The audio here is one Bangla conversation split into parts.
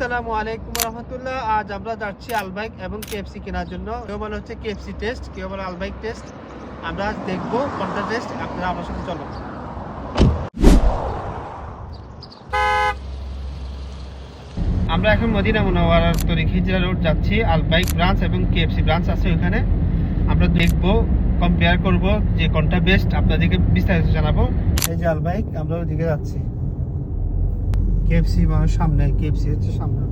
আসসালামু আলাইকুম রহমতুল্লাহ। আজ আমরা যাচ্ছি আলবাইক এবং কেএফসি কেনার জন্য। কেউ বলে হচ্ছে কেএফসি টেস্ট কেউ বলে আলবাইক টেস্ট আমরা আজ দেখব কোনটা টেস্ট আপনারা আমার সাথে চলো আমরা এখন মদিনা মুনাওয়ারার তরিক হিজরা রোড যাচ্ছি, আলবাইক ব্রাঞ্চ এবং কেএফসি ব্রাঞ্চ আছে ওখানে। আমরা দেখব কম্পেয়ার করব যে কোনটা বেস্ট আপনাদেরকে বিস্তারিত জানাব। এই যে আলবাইক, আমরা ওদিকে যাচ্ছি। কেএফসি মানে সামনে কেএফসি হচ্ছে সামনে।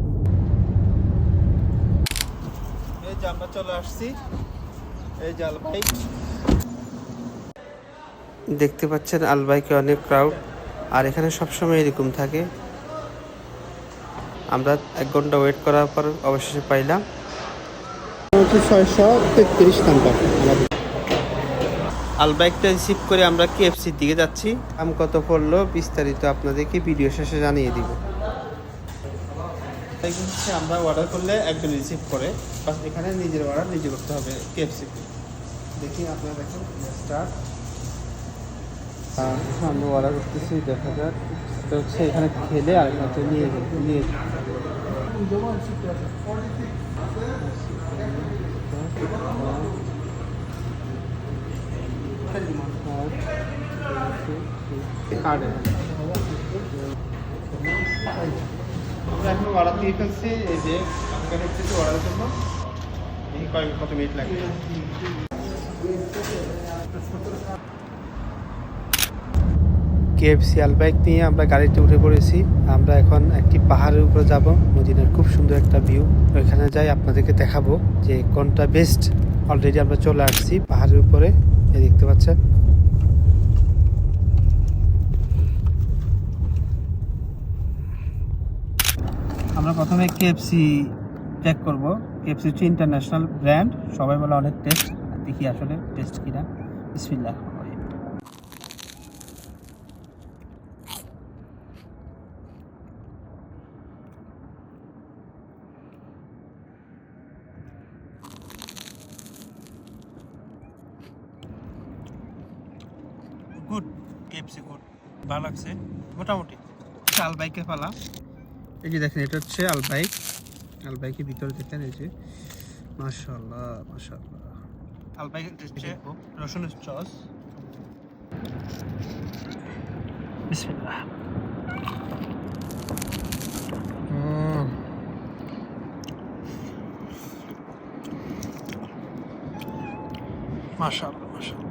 এই যে আমরা চলে আসছি। এই যে আলবাইক দেখতে পাচ্ছেন আলবাইকে অনেক ক্রাউড আর এখানে সবসময় এরকম থাকে। আমরা এক ঘণ্টা ওয়েট করার পর অবশেষে পাইলাম। ছয়শো তেত্রিশ নাম্বার। আলবাইকটা রিসিভ করে আমরা কেএফসির দিকে যাচ্ছি। দাম কত পড়ল বিস্তারিত আপনাদেরকে ভিডিও শেষে জানিয়ে দিব। হচ্ছে আমরা অর্ডার করলে একজন রিসিভ করে। বাস এখানে নিজের অর্ডার নিজে করতে হবে কেএফসি দেখি আপনারা দেখুন স্টার্ট আমরা অর্ডার করতেছি দেখা যাক। এটা হচ্ছে এখানে খেলে আর নিয়ে নিয়ে কার্ডে আমরা এখন অর্ডার দিয়ে ফেলছি এই যে আপনাকে দেখতেছি অর্ডারের জন্য এই কয়েক কত মিনিট লাগবে? কেএফসি আলবাইক নিয়ে আমরা গাড়িতে উঠে পড়েছি। আমরা এখন একটি পাহাড়ের উপরে যাব। মদিনার খুব সুন্দর একটা ভিউ ওইখানে যাই আপনাদেরকে দেখাবো যে কোনটা বেস্ট অলরেডি আমরা চলে আসছি পাহাড়ের উপরে। এই দেখতে পাচ্ছেন? প্রথমে কেএফসি চেক করব। কেএফসি হচ্ছে ইন্টারন্যাশনাল ব্র্যান্ড সবাই বলে অনেক টেস্ট দেখি আসলে টেস্ট কিনা। বিসমিল্লাহ গুড কেএফসি গুড ভালো লাগছে। মোটামুটি। হচ্ছে বাইকে পালা। এই যে দেখেন এটা হচ্ছে আলবাইক। আলবাইকের ভিতরে দেখেন এই যে মাশাল্লাহ মাশাল্লাহ আলবাইকের হচ্ছে রসুনের চস বিসমিল্লাহ। উম। মাশাআল্লাহ।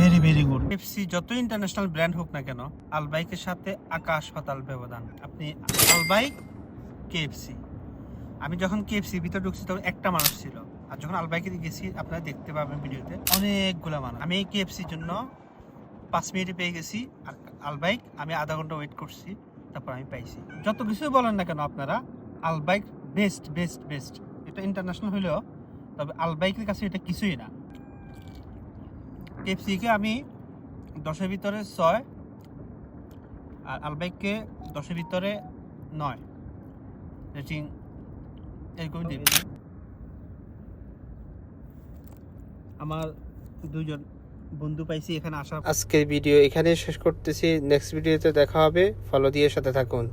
ভেরি ভেরি গুড পেপসি যত ইন্টারন্যাশনাল ব্র্যান্ড হোক না কেন আলবাইকের সাথে আকাশ পাতাল ব্যবধান। আপনি আলবাইক কেএফসি আমি যখন কেএফসি ভিতরে ঢুকছি, তখন একটা মানুষ ছিল। আর যখন আলবাইকে গেছি, আপনারা দেখতে পাবেন ভিডিওতে, অনেকগুলো মানুষ। আমি এই কেএফসির জন্য পাঁচ মিনিটে পেয়ে গেছি, আর আলবাইক আমি আধা ঘণ্টা ওয়েট করছি, তারপর আমি পাইছি। যত কিছুই বলেন না কেন আপনারা আলবাইক বেস্ট বেস্ট বেস্ট এটা ইন্টারন্যাশনাল হলেও, তবে আলবাইকের কাছে এটা কিছুই না। কেএফসিকে আমি দশের ভিতরে ছয় আর আলবাইককে দশের ভিতরে নয়। রেটিং এরকমই দেবে। আমার দুজন বন্ধু পাইছি এখানে আসা আজকের ভিডিও এখানে শেষ করতেছি। নেক্সট ভিডিওতে দেখা হবে। ফলো দিয়ে সাথে থাকুন।